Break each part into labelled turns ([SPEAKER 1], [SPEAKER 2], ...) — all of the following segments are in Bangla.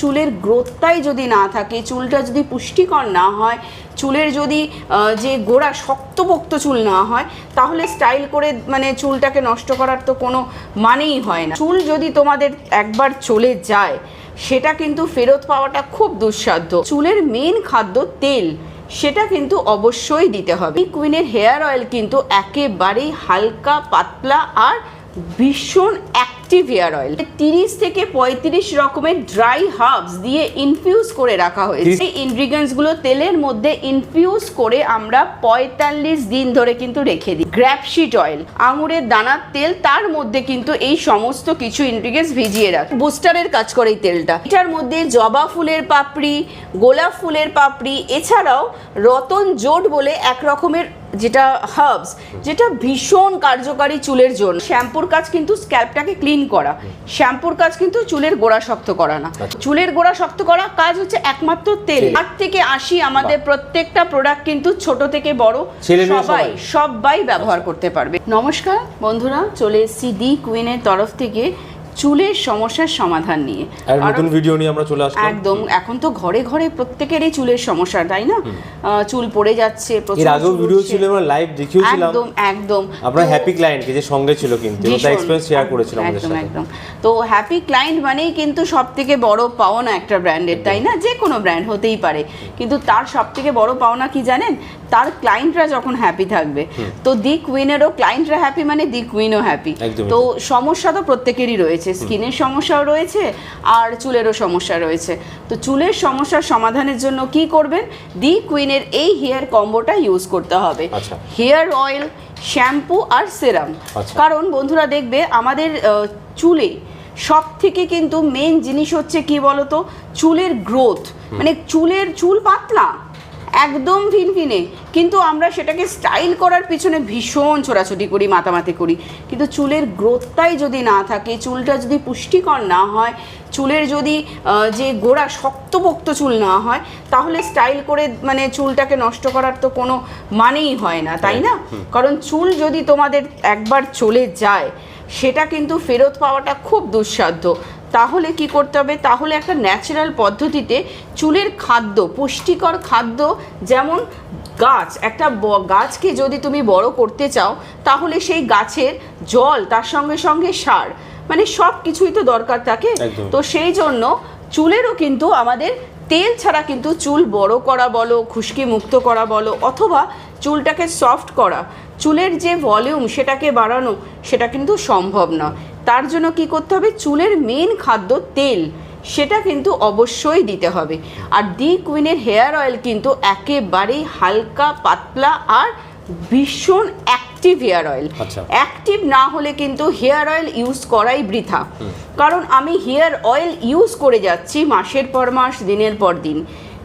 [SPEAKER 1] চুলের গ্রোথটাই যদি না থাকে, চুলটা যদি পুষ্টিকর না হয়, চুলের যদি যে গোড়া শক্তপোক্ত চুল না হয়, তাহলে স্টাইল করে মানে চুলটাকে নষ্ট করার তো কোনো মানেই হয় না। চুল যদি তোমাদের একবার চলে যায়, সেটা কিন্তু ফেরত পাওয়াটা খুব দুঃসাধ্য। চুলের মেন খাদ্য তেল, সেটা কিন্তু অবশ্যই দিতে হবে। কুইনের হেয়ার অয়েল কিন্তু একেবারেই হালকা, পাতলা আর ভীষণ অ্যাক্টিভ হেয়ার অয়েল। তিরিশ থেকে পঁয়ত্রিশ রকমের ড্রাই হার্বস দিয়ে ইনফিউজ করে রাখা হয়েছে। এই ইনগ্রিডিয়েন্টসগুলো তেলের মধ্যে ইনফিউজ করে আমরা পঁয়তাল্লিশ দিন ধরে কিন্তু রেখে দিই। গ্র্যাপশিট অয়েল আঙুরের দানার তেল তার মধ্যে কিন্তু এই সমস্ত কিছু ইনগ্রিডিয়েন্টস ভিজিয়ে রাখে বুস্টারের কাজ করে এই তেলটা। এটার মধ্যে জবা ফুলের পাপড়ি গোলাপ ফুলের পাপড়ি এছাড়াও রতন জোট বলে এক রকমের যেটা হার্বস যেটা ভীষণ কার্যকারী চুলের জন্য। শ্যাম্পুর কাজ কিন্তু স্ক্যাল্পটাকে ক্লিন করা। শ্যাম্পুর কাজ কিন্তু চুলের গোড়া শক্ত করা না। চুলের গোড়া শক্ত করা কাজ হচ্ছে একমাত্র তেল। আট থেকে আশি আমাদের প্রত্যেকটা প্রোডাক্ট কিন্তু ছোট থেকে বড় সবাই
[SPEAKER 2] সবাই।
[SPEAKER 1] সবাই ব্যবহার করতে পারবে। নমস্কার বন্ধুরা চলে এসেছি ডি কুইনের তরফ থেকে। চুলের সমস্যার সমাধান নিয়ে।
[SPEAKER 2] আর নতুন ভিডিও নিয়ে আমরা চলে আসলাম।
[SPEAKER 1] একদম এখন তো ঘরে ঘরে প্রত্যেকেরই চুলের সমস্যা তাই না? চুল পড়ে যাচ্ছে প্রচুর
[SPEAKER 2] এর আগেও ভিডিও ছিল আমরা লাইভ দেখিয়েছিলাম।
[SPEAKER 1] একদম একদম।
[SPEAKER 2] আপনার হ্যাপি ক্লায়েন্ট যে সঙ্গে ছিল কিন্তু
[SPEAKER 1] ভীষণ,
[SPEAKER 2] এক্সপিরিয়েন্স শেয়ার করেছিল আমাদের সাথে।
[SPEAKER 1] একদম। তো হ্যাপি ক্লায়েন্ট মানেই কিন্তু সব থেকে বড় পাওনা একটা ব্র্যান্ডের তাই না? যে কোনো ব্র্যান্ড হতেই পারে। কিন্তু তার সব থেকে বড় পাওনা কি জানেন? তার ক্লায়েন্টরা যখন হ্যাপি থাকবে তো দি কুইনেরও ক্লায়েন্টরা হ্যাপি মানে দি কুইনও হ্যাপি তো সমস্যা তো প্রত্যেকেরই রয়েছে। স্কিনের সমস্যাও রয়েছে আর চুলেরও সমস্যা রয়েছে। তো চুলের সমস্যার সমাধানের জন্য কি করবেন? দি কুইনের এই হেয়ার কম্বোটা ইউজ করতে হবে।
[SPEAKER 2] আচ্ছা।
[SPEAKER 1] হেয়ার অয়েল শ্যাম্পু আর সেরাম।
[SPEAKER 2] আচ্ছা।
[SPEAKER 1] কারণ বন্ধুরা দেখবে আমাদের চুলে সব থেকে কিন্তু মেন জিনিস হচ্ছে কি বলতো? চুলের গ্রোথ মানে চুলের চুল পাতলা। একদম ফিনফিনে। কিন্তু আমরা সেটাকে স্টাইল করার পিছনে ভীষণ ছোটাছুটি করি মাতামাতি করি। কিন্তু চুলের গ্রোথটাই যদি না থাকে চুলটা যদি পুষ্টিকর না হয় চুলের যদি যে গোড়া শক্তপোক্ত চুল না হয় তাহলে স্টাইল করে মানে চুলটাকে নষ্ট করার তো কোনো মানেই হয় না তাই না? কারণ চুল যদি তোমাদের একবার চলে যায় সেটা কিন্তু ফেরত পাওয়াটা খুব দুঃসাধ্য। তাহলে কি করতে হবে? তাহলে একটা ন্যাচারাল পদ্ধতিতে চুলের খাদ্য পুষ্টিকর খাদ্য যেমন গাছ একটা গাছকে যদি তুমি বড় করতে চাও তাহলে সেই গাছের জল তার সঙ্গে সঙ্গে সার মানে সব কিছুই তো দরকার থাকে তো সেই জন্য চুলেরও কিন্তু আমাদের তেল ছাড়া কিন্তু চুল বড় করা বলো খুশকি মুক্ত করা বলো অথবা চুলটাকে সফট করা চুলের যে ভলিউম সেটাকে বাড়ানো সেটা কিন্তু সম্ভব না তার জন্য কি করতে হবে? চুলের মেন খাদ্য তেল। সেটা কিন্তু অবশ্যই দিতে হবে। আর দি কুইনের হেয়ার অয়েল কিন্তু একেবারেই হালকা পাতলা আর ভীষণ অ্যাক্টিভ হেয়ার অয়েল। অ্যাক্টিভ না হলে কিন্তু হেয়ার অয়েল ইউজ করাই বৃথা। কারণ আমি হেয়ার অয়েল ইউজ করে যাচ্ছি মাসের পর মাস দিনের পর দিন।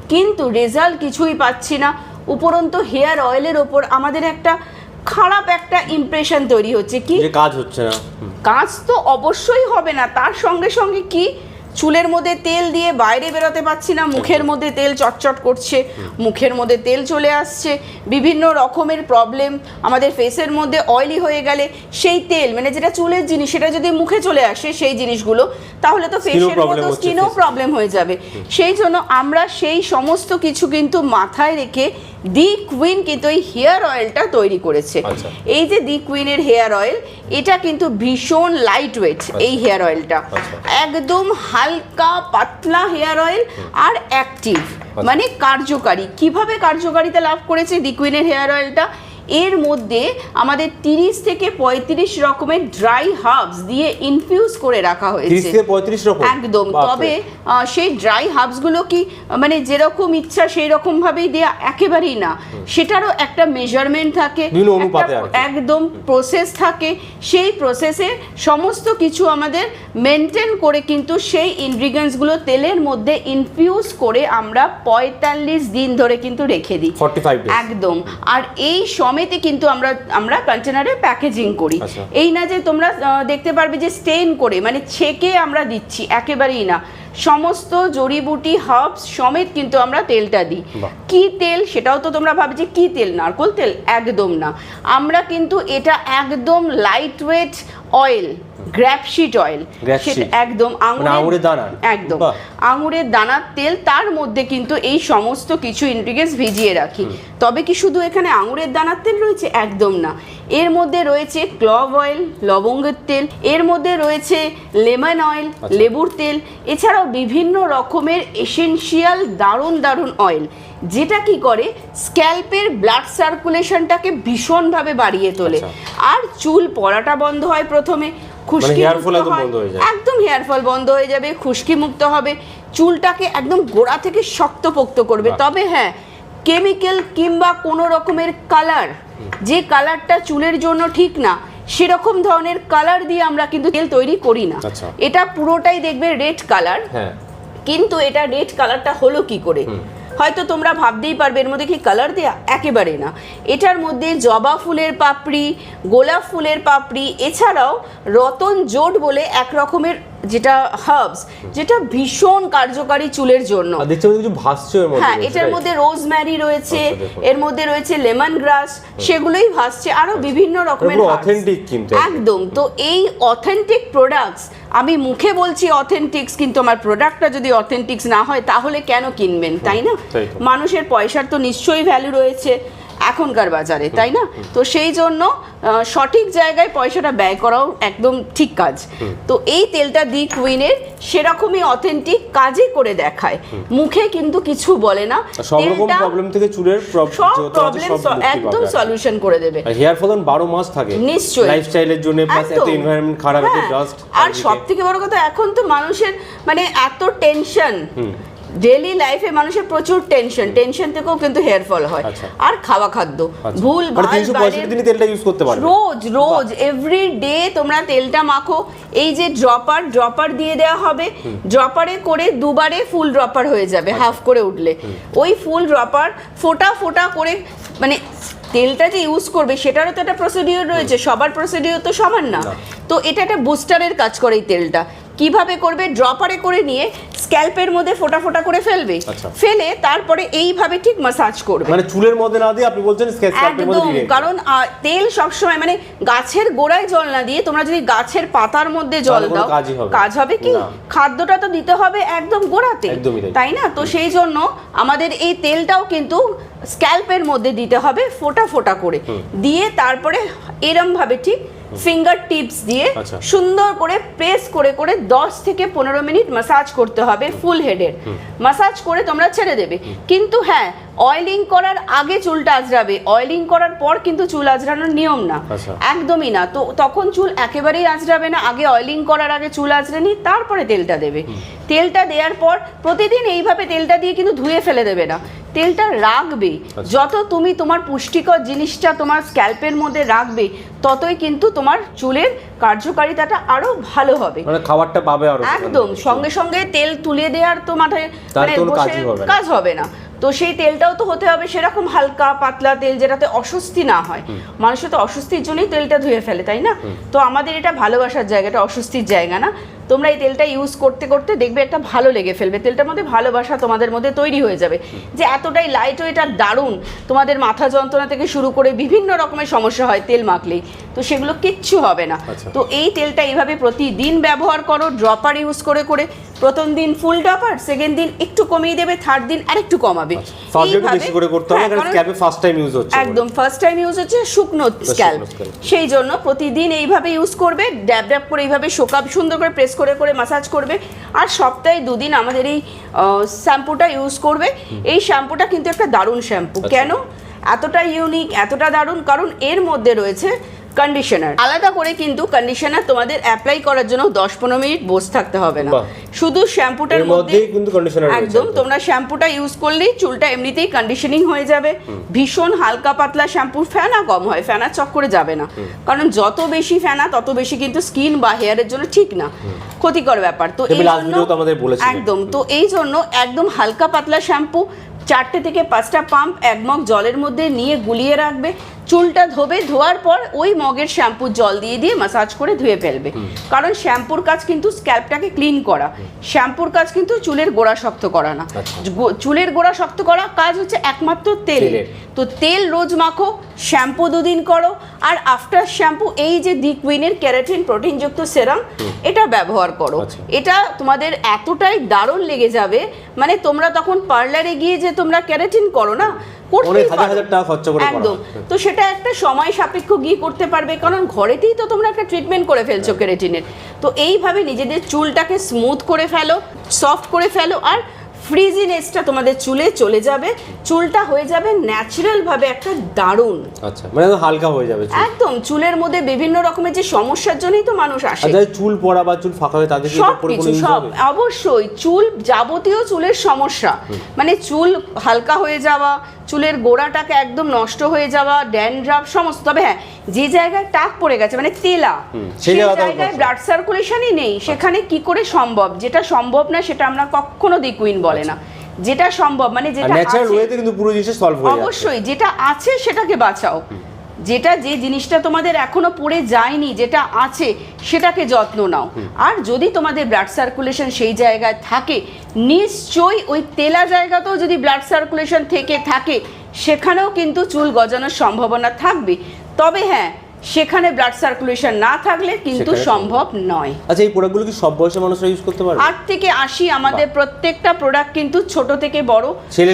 [SPEAKER 1] কিন্তু রেজাল্ট কিছুই পাচ্ছি না। উপরন্তু হেয়ার অয়েলের ওপর আমাদের একটা খারাপ একটা ইমপ্রেশন তৈরি হচ্ছে কি?
[SPEAKER 2] কাজ হচ্ছে না।
[SPEAKER 1] কাজ তো অবশ্যই হবে না। তার সঙ্গে সঙ্গে কি? চুলের মধ্যে তেল দিয়ে বাইরে বেরোতে পারছি না। মুখের মধ্যে তেল চটচট করছে। মুখের মধ্যে তেল চলে আসছে। বিভিন্ন রকমের প্রবলেম আমাদের ফেসের মধ্যে অয়েলি হয়ে গেলে সেই তেল মানে যেটা চুলের জিনিস সেটা যদি মুখে চলে আসে সেই জিনিসগুলো তাহলে তো ফেসের মতো স্কিনও প্রবলেম হয়ে যাবে। সেই জন্য আমরা সেই সমস্ত কিছু কিন্তু মাথায় রেখে দি কুইন কিন্তু এই হেয়ার অয়েলটা তৈরি করেছে।
[SPEAKER 2] আচ্ছা।
[SPEAKER 1] এই যে দি কুইনের হেয়ার অয়েল এটা কিন্তু ভীষণ লাইট ওয়েট এই হেয়ার অয়েলটা।
[SPEAKER 2] আচ্ছা।
[SPEAKER 1] একদম হালকা পাতলা হেয়ার অয়েল আর অ্যাক্টিভ মানে কার্যকারী। কীভাবে কার্যকারিতা লাভ করেছে দি কুইনের হেয়ার অয়েলটা? এর মধ্যে আমাদের তিরিশ থেকে পঁয়ত্রিশ রকমের ড্রাই হার্বস দিয়ে ইনফিউজ করে রাখা হয়েছে। একদম। তবে সেই ড্রাই হার্বসগুলো কি মানে যেরকম ইচ্ছা সেই রকম ভাবেই দেয়া একেবারেই না। সেটারও একটা মেজারমেন্ট থাকে। একদম প্রসেস থাকে। সেই প্রসেসে সমস্ত কিছু আমাদের মেনটেন করে কিন্তু সেই ইনগ্রিডিয়েন্টসগুলো তেলের মধ্যে ইনফিউজ করে আমরা পঁয়তাল্লিশ দিন ধরে কিন্তু রেখে দিই।
[SPEAKER 2] 45
[SPEAKER 1] একদম। আর এই সমেতে কিন্তু আমরা আমরা কন্টেনারে প্যাকেজিং করি।
[SPEAKER 2] আচ্ছা।
[SPEAKER 1] এই না যে তোমরা দেখতে পারবে যে স্টেন করে মানে ছেঁকে আমরা দিচ্ছি একেবারেই না। সমস্ত জড়িবুটি হার্বস সমেত কিন্তু আমরা তেলটা দিই। কি তেল সেটাও তো তোমরা ভাবে যে কি তেল? নারকোল তেল? একদম না। আমরা কিন্তু এটা একদম light weight oil grapeseed oil সেটা একদম
[SPEAKER 2] মানে আঙুরের দানা?
[SPEAKER 1] একদম। আঙুরের দানার তেল তার মধ্যে কিন্তু এই সমস্ত কিছু ইনগ্রিডিয়েন্টস ভিজিয়ে রাখি। তবে কি শুধু এখানে আঙুরের দানার তেল রয়েছে? একদম না। এর মধ্যে রয়েছে ক্লভ অয়েল লবঙ্গের তেল এর মধ্যে রয়েছে লেমন অয়েল
[SPEAKER 2] আচ্ছা।
[SPEAKER 1] লেবুর তেল এছাড়াও বিভিন্ন রকমের এসেনশিয়াল দারুণ দারুণ অয়েল যেটা কি করে? স্ক্যাল্পের ব্লাড সার্কুলেশনটাকে ভীষণভাবে বাড়িয়ে তোলে।
[SPEAKER 2] আচ্ছা।
[SPEAKER 1] আর চুল পড়াটা বন্ধ হয় প্রথমে খুশকি
[SPEAKER 2] একদম যায়।
[SPEAKER 1] একদম হেয়ার ফল বন্ধ হয়ে যাবে খুশকি মুক্ত হবে চুলটাকে একদম গোড়া থেকে শক্তপোক্ত করবে। তবে হ্যাঁ কেমিক্যাল কিংবা কোনো রকমের কালার যে কালারটা চুলের জন্য ঠিক না সেরকম ধরনের কালার দিয়ে আমরা কিন্তু তেল তৈরি করি না।
[SPEAKER 2] আচ্ছা।
[SPEAKER 1] এটা পুরোটাই দেখবে রেড কালার
[SPEAKER 2] হ্যাঁ।
[SPEAKER 1] কিন্তু এটা রেড কালারটা হলো কি করে? হয়তো তোমরা ভাবতেই পারবে, এর মধ্যে কি কালার দেয়া? একেবারে না। এটার মধ্যে জবা ফুলের পাপড়ি, গোলাপ ফুলের পাপড়ি, এছাড়াও রতন জোট বলে এক রকমের যেটা হার্বস যেটা ভীষণ কার্যকারী চুলের জন্য। হ্যাঁ এটার? মধ্যে রোজম্যারি রয়েছে
[SPEAKER 2] আচ্ছা,
[SPEAKER 1] এর মধ্যে রয়েছে লেমন গ্রাস সেগুলোই ভাসছে আরও বিভিন্ন রকমের
[SPEAKER 2] কিন্তু একদম।
[SPEAKER 1] একদম। তো এই অথেন্টিক প্রোডাক্টস আমি মুখে বলছি অথেন্টিক্স কিন্তু আমার প্রোডাক্টটা যদি অথেন্টিক্স না হয় তাহলে কেন কিনবেন তাই না? মানুষের পয়সার তো নিশ্চয়ই ভ্যালু রয়েছে। এখনকার বাজারে তাই না? তো সেই জন্য সঠিক জায়গায় পয়সাটা ব্যয় করাও একদম ঠিক কাজ। তো এই তেলটা দি কুইনের সেরকমই অথেন্টিক কাজই করে দেখায়। মুখে কিন্তু কিছু বলে না।
[SPEAKER 2] সব রকম প্রবলেম থেকে চুলের
[SPEAKER 1] সব প্রবলেম একদম সলিউশন করে দেবে।
[SPEAKER 2] হেয়ার ফল বারো মাস থাকে।
[SPEAKER 1] নিশ্চয়ই।
[SPEAKER 2] লাইফস্টাইলের জন্য প্লাস এত
[SPEAKER 1] একদম।
[SPEAKER 2] খারাপ এত
[SPEAKER 1] হ্যাঁ,
[SPEAKER 2] ডাস্ট
[SPEAKER 1] আর সব থেকে বড় কথা এখন তো মানুষের মানে এত টেনশন ডেলি লাইফে মানুষের প্রচুর টেনশন টেনশন থেকেও কিন্তু হেয়ার ফল হয়।
[SPEAKER 2] আচ্ছা।
[SPEAKER 1] আর খাওয়া খাদ্য
[SPEAKER 2] আচ্ছা।
[SPEAKER 1] ভুল
[SPEAKER 2] মানে
[SPEAKER 1] ভালো
[SPEAKER 2] তেলটা ইউজ করতে
[SPEAKER 1] রোজ রোজ এভরি ডে তোমরা তেলটা মাখো। এই যে ড্রপার ড্রপার দিয়ে দেওয়া হবে। ড্রপারে করে দুবারে ফুল ড্রপার হয়ে যাবে
[SPEAKER 2] আচ্ছা।
[SPEAKER 1] হাফ করে উঠলে। ওই ফুল ড্রপার ফোটা ফোটা করে মানে তেলটা যে ইউজ করবে সেটারও তো একটা প্রসিডিওর রয়েছে। সবার প্রসিডিওর তো সমান না। তো এটা একটা বুস্টারের কাজ করে এই তেলটা। কীভাবে করবে ড্রপারে করে নিয়ে স্ক্যাল্পের মধ্যে ফোটা ফোটা করে ফেলবে।
[SPEAKER 2] আচ্ছা।
[SPEAKER 1] ফেলে তারপরে এইভাবে ঠিক মাসাজ করবে।
[SPEAKER 2] মানে চুলের মধ্যে না দিয়ে আপনি বলছেন স্ক্যাল্পের মধ্যে
[SPEAKER 1] একদম কারণ তেল সবসময় মানে গাছের গোড়ায় জল না দিয়ে তোমরা যদি গাছের পাতার মধ্যে জল দাও। কাজ হবে কি? খাদ্যটা তো দিতে হবে একদম গোড়াতে।
[SPEAKER 2] তাই।
[SPEAKER 1] তাই না? তো সেই জন্য আমাদের এই তেলটাও কিন্তু স্ক্যাল্পের মধ্যে দিতে হবে ফোটা ফোটা করে। দিয়ে তারপরে এরম ভাবে ঠিক ফিঙ্গার টিপস দিয়ে
[SPEAKER 2] আচ্ছা।
[SPEAKER 1] সুন্দর করে প্রেস করে করে 10 থেকে পনেরো মিনিট মাসাজ করতে হবে ফুল হেডের মাসাজ করে তোমরা ছেড়ে দেবে। কিন্তু হ্যাঁ অয়েলিং করার আগে চুলটা আজরাবে অয়েলিং করার পর কিন্তু চুল আজরানোর নিয়ম না।
[SPEAKER 2] আচ্ছা।
[SPEAKER 1] একদমই না। তো তখন চুল একেবারেই আঁচড়াবে না। আগে অয়েলিং করার আগে চুল আঁচড়ে নি তারপরে তেলটা দেবে। তেলটা দেওয়ার পর প্রতিদিন এইভাবে তেলটা দিয়ে কিন্তু ধুয়ে ফেলে দেবে না। তেলটা রাখবে। যত তুমি তোমার পুষ্টিকর জিনিসটা তোমার স্ক্যাল্পের মধ্যে রাখবে ততই কিন্তু তোমার চুলের কার্যকারিতাটা আরও ভালো হবে।
[SPEAKER 2] মানে খাবারটা পাবে আরও
[SPEAKER 1] একদম। সঙ্গে সঙ্গে তেল তুলে দেওয়ার তো মাথায় মানে বসে। কাজ হবে না। তো সেই তেলটাও তো হতে হবে সেরকম হালকা পাতলা তেল যেটাতে অস্বস্তি না হয়। মানুষের তো অস্বস্তির জন্যই তেলটা ধুয়ে ফেলে তাই না? তো আমাদের এটা ভালোবাসার জায়গা এটা অস্বস্তির জায়গা না? তোমরা এই তেলটা ইউজ করতে করতে দেখবে একটা ভালো লেগে ফেলবে। তেলটার মধ্যে ভালোবাসা তোমাদের মধ্যে তৈরি হয়ে যাবে। যে এতটাই লাইট ওয়েট আর দারুণ তোমাদের মাথা যন্ত্রণা থেকে শুরু করে বিভিন্ন রকমের সমস্যা হয় তেল মাখলেই। তো সেগুলো কিচ্ছু হবে না।
[SPEAKER 2] আচ্ছা।
[SPEAKER 1] তো এই তেলটা এইভাবে প্রতিদিন ব্যবহার করো ড্রপার ইউজ করে করে। প্রথম দিন ফুল ড্রপার সেকেন্ড দিন একটু কমিয়ে দেবে থার্ড দিন আরেকটু কমাবে।
[SPEAKER 2] বেশি করে করতে হবে
[SPEAKER 1] হ্যাঁ, একদম ফার্স্ট টাইম ইউজ হচ্ছে শুকনো স্ক্যাল্প সেই জন্য প্রতিদিন এইভাবে ইউজ করবে ড্যাব ড্যাব করে এইভাবে শোকাব সুন্দর করে প্রেস করে করে মাসাজ করবে আর সপ্তাহে দুদিন আমাদের এই শ্যাম্পুটা ইউজ করবে। এই শ্যাম্পুটা কিন্তু একটা দারুণ শ্যাম্পু।
[SPEAKER 2] আচ্ছা।
[SPEAKER 1] কেন? এতটা ইউনিক এতটা দারুণ। কারণ এর মধ্যে রয়েছে কন্ডিশনার আলাদা করে কিন্তু কন্ডিশনার তোমাদের অ্যাপ্লাই করার জন্য দশ পনেরো মিনিট বসে থাকতে হবে না। শুধু শ্যাম্পুটার
[SPEAKER 2] এর মধ্যেই কিন্তু রয়েছে
[SPEAKER 1] একদম। তোমরা শ্যাম্পুটা ইউজ করলেই চুলটা এমনিতেই কন্ডিশনিং হয়ে যাবে। ভীষণ হালকা পাতলা শ্যাম্পুর ফেনা কম হয় ফেনা চক্করে যাবে না। কারণ যত বেশি ফেনা তত বেশি কিন্তু স্কিন বা হেয়ারের জন্য ঠিক না। ক্ষতিকর ব্যাপার। তো এই জন্য একদম তো এই জন্য একদম হালকা পাতলা শ্যাম্পু চারটে থেকে পাঁচটা পাম্প এক মগ জলের মধ্যে নিয়ে গুলিয়ে রাখবে। চুলটা ধোবে ধোয়ার পর ওই মগের শ্যাম্পুর জল দিয়ে দিয়ে মাসাজ করে ধুয়ে ফেলবে। কারণ শ্যাম্পুর কাজ কিন্তু স্ক্যাল্পটাকে ক্লিন করা। শ্যাম্পুর কাজ কিন্তু চুলের গোড়া শক্ত করা না।
[SPEAKER 2] আচ্ছা।
[SPEAKER 1] চুলের গোড়া শক্ত করা কাজ হচ্ছে একমাত্র তেল। তো তেল রোজ মাখো শ্যাম্পু দুদিন করো আর আফটার শ্যাম্পু এই যে দি কুইনের ক্যারাটিন প্রোটিনযুক্ত সেরাম এটা ব্যবহার করো।
[SPEAKER 2] আচ্ছা।
[SPEAKER 1] এটা তোমাদের এতটাই দারুণ লেগে যাবে মানে তোমরা তখন পার্লারে গিয়ে যে তোমরা ক্যারাটিন করো না করতেই
[SPEAKER 2] হাজার হাজার টাকা খরচা করে
[SPEAKER 1] একদম। তো সেটা একটা সময় সাপেক্ষ গিয়ে করতে পারবে কারণ ঘরেতেই তো তোমরা একটা ট্রিটমেন্ট করে ফেলছো
[SPEAKER 2] হ্যাঁ।
[SPEAKER 1] কেরাটিনের। তো এইভাবে নিজেদের চুলটাকে স্মুথ করে ফেলো সফট করে ফেলো আর ফ্রিজিনেসটা তোমাদের চুলে চলে যাবে। চুলটা হয়ে যাবে ন্যাচারাল ভাবে একটা দারুণ।
[SPEAKER 2] আচ্ছা মানে হালকা হয়ে যাবে
[SPEAKER 1] একদম চুলের মধ্যে বিভিন্ন রকমের যে সমস্যার জন্যই তো মানুষ আসে।
[SPEAKER 2] চুল পড়া বা চুল ফাঁকা হয়ে তাদের
[SPEAKER 1] সব কিছু সব অবশ্যই। চুল যাবতীয় চুলের সমস্যা। মানে চুল হালকা হয়ে যাওয়া চুলের গোড়াটাকে একদম নষ্ট হয়ে যাওয়া ড্যান্ড্রাফ সমস্ত তবে হ্যাঁ যে জায়গায় টাক পড়ে গেছে মানে তেলা
[SPEAKER 2] সেই
[SPEAKER 1] জায়গায় ব্লাড সার্কুলেশনই নেই। সেখানে কি করে সম্ভব? যেটা সম্ভব না সেটা আমরা কখনো দিকুইন বলে না। যেটা সম্ভব মানে যেটা
[SPEAKER 2] ন্যাচারাল ওয়েতে কিন্তু পুরো জিনিসটা সলভ হয়ে
[SPEAKER 1] অবশ্যই যেটা আছে সেটাকে বাঁচাও। যেটা যে জিনিসটা তোমাদের এখনও পড়ে যায়নি যেটা আছে সেটাকে যত্ন নাও। আর যদি তোমাদের ব্লাড সার্কুলেশন সেই জায়গায় থাকে নিশ্চয়ই ওই তেলা জায়গাতেও যদি ব্লাড সার্কুলেশন থেকে থাকে সেখানেও কিন্তু চুল গজানোর সম্ভাবনা থাকবে। তবে হ্যাঁ সেখানে ব্লাড সার্কুলেশন না থাকলে কিন্তু সম্ভব নয়।
[SPEAKER 2] আচ্ছা এই প্রোডাক্টগুলো কি সব বয়সের মানুষরা ইউজ করতে পারবে?
[SPEAKER 1] আট থেকে আশি আমাদের প্রত্যেকটা প্রোডাক্ট কিন্তু ছোট থেকে বড়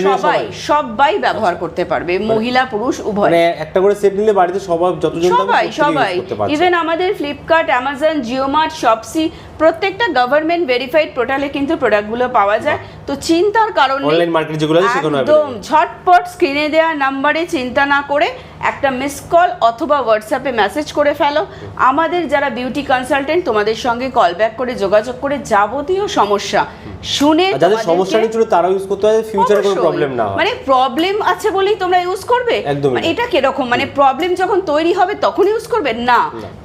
[SPEAKER 1] সবাই
[SPEAKER 2] সবাই?
[SPEAKER 1] ব্যবহার করতে পারবে মহিলা পুরুষ উভয়।
[SPEAKER 2] মানে একটা করে সেট নিলে বাড়িতে সবাই যতজন
[SPEAKER 1] সবাই সবাই। ইভেন আমাদের ফ্লিপকার্ট অ্যামাজন জিওমার্ট শপসি প্রত্যেকটা গভর্নমেন্ট ভেরিফাইড পোর্টালে কিন্তু প্রোডাক্টগুলো পাওয়া যায়। তো চিন্তার কারণ নেই।
[SPEAKER 2] অনলাইন মার্কেট যেগুলো আছে সেখানে
[SPEAKER 1] একদম ঝটপট স্ক্রিনে দেওয়া নাম্বারে চিন্তা না করে একটা মিস কল অথবা হোয়াটসঅ্যাপে মেসেজ করে ফেলো। আমাদের যারা বিউটি কনসালটেন্ট তোমাদের সঙ্গে কল ব্যাক করে যোগাযোগ করে যাবতীয় সমস্যা শুনে
[SPEAKER 2] যাদের সমস্যা নেই তারাও ইউজ করতে পারে ফিউচারে কোনো প্রবলেম না হয়।
[SPEAKER 1] মানে প্রবলেম আছে বলেই তোমরা ইউজ করবে? মানে। এটা কীরকম? মানে প্রবলেম যখন তৈরি হবে তখন ইউজ করবে? না।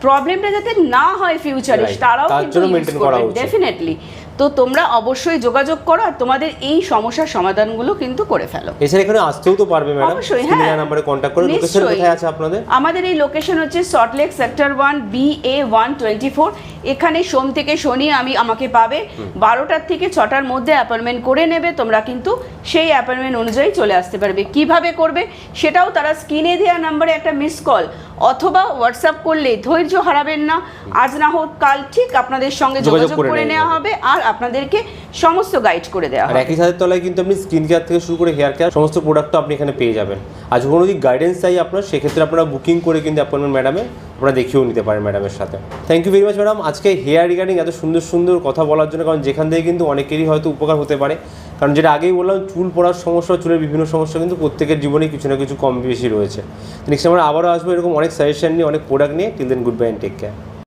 [SPEAKER 1] প্রবলেমটা যাতে না হয় ফিউচারে তারাও কিন্তু
[SPEAKER 2] করা
[SPEAKER 1] করবে
[SPEAKER 2] উচিত।
[SPEAKER 1] ডেফিনেটলি তো তোমরা অবশ্যই যোগাযোগ করো আর তোমাদের এই সমস্যার সমাধানগুলো কিন্তু করে ফেলো।
[SPEAKER 2] এছাড়া এখানে আসতেও তো পারবে ম্যাডাম।
[SPEAKER 1] অবশ্যই, হ্যাঁ।
[SPEAKER 2] নাম্বারে কন্ট্যাক্ট করে। লোকেশন কোথায় আছে আপনাদের?
[SPEAKER 1] আমাদের এই লোকেশন হচ্ছে Salt Lake sector one B A one twenty four এখানে সোম থেকে শনি আমি আমাকে পাবে। বারোটার থেকে ছটার মধ্যে অ্যাপয়েন্টমেন্ট করে নেবে। তোমরা কিন্তু সেই অ্যাপয়েন্টমেন্ট অনুযায়ী চলে আসতে পারবে। কীভাবে করবে সেটাও তারা স্ক্রিনে দেওয়া নাম্বারে একটা মিস কল অথবা হোয়াটসঅ্যাপ করলে ধৈর্য হারাবেন না। আজ না হোক কাল ঠিক আপনাদের সঙ্গে
[SPEAKER 2] যোগাযোগ করে
[SPEAKER 1] নেওয়া হবে। আর আপনাদেরকে সমস্ত গাইড করে দেওয়া
[SPEAKER 2] আর
[SPEAKER 1] হবে।
[SPEAKER 2] একই ছাদের তলায় কিন্তু আপনি স্কিন কেয়ার থেকে শুরু করে হেয়ার কেয়ার সমস্ত প্রোডাক্টও আপনি এখানে পেয়ে যাবেন। আর কোনো যদি গাইডেন্স চাই আপনার সেক্ষেত্রে আপনারা বুকিং করে কিন্তু অ্যাপয়েন্টমেন্ট ম্যাডামে আপনারা দেখিয়েও নিতে পারেন ম্যাডামের সাথে। Thank you very much madam আজকে হেয়ার রিগার্ডিং এত সুন্দর সুন্দর কথা বলার জন্য কারণ যেখান থেকে কিন্তু অনেকেরই হয়তো উপকার হতে পারে। কারণ যেটা আগেই বললাম চুল পড়ার সমস্যা চুলের বিভিন্ন সমস্যা কিন্তু প্রত্যেকের জীবনে কিছু না কিছু কম বেশি রয়েছে। নেক্সট আমরা আবারও আসব এরকম অনেক সাজেশন নিয়ে অনেক প্রোডাক্ট নিয়ে। Till then goodbye and take care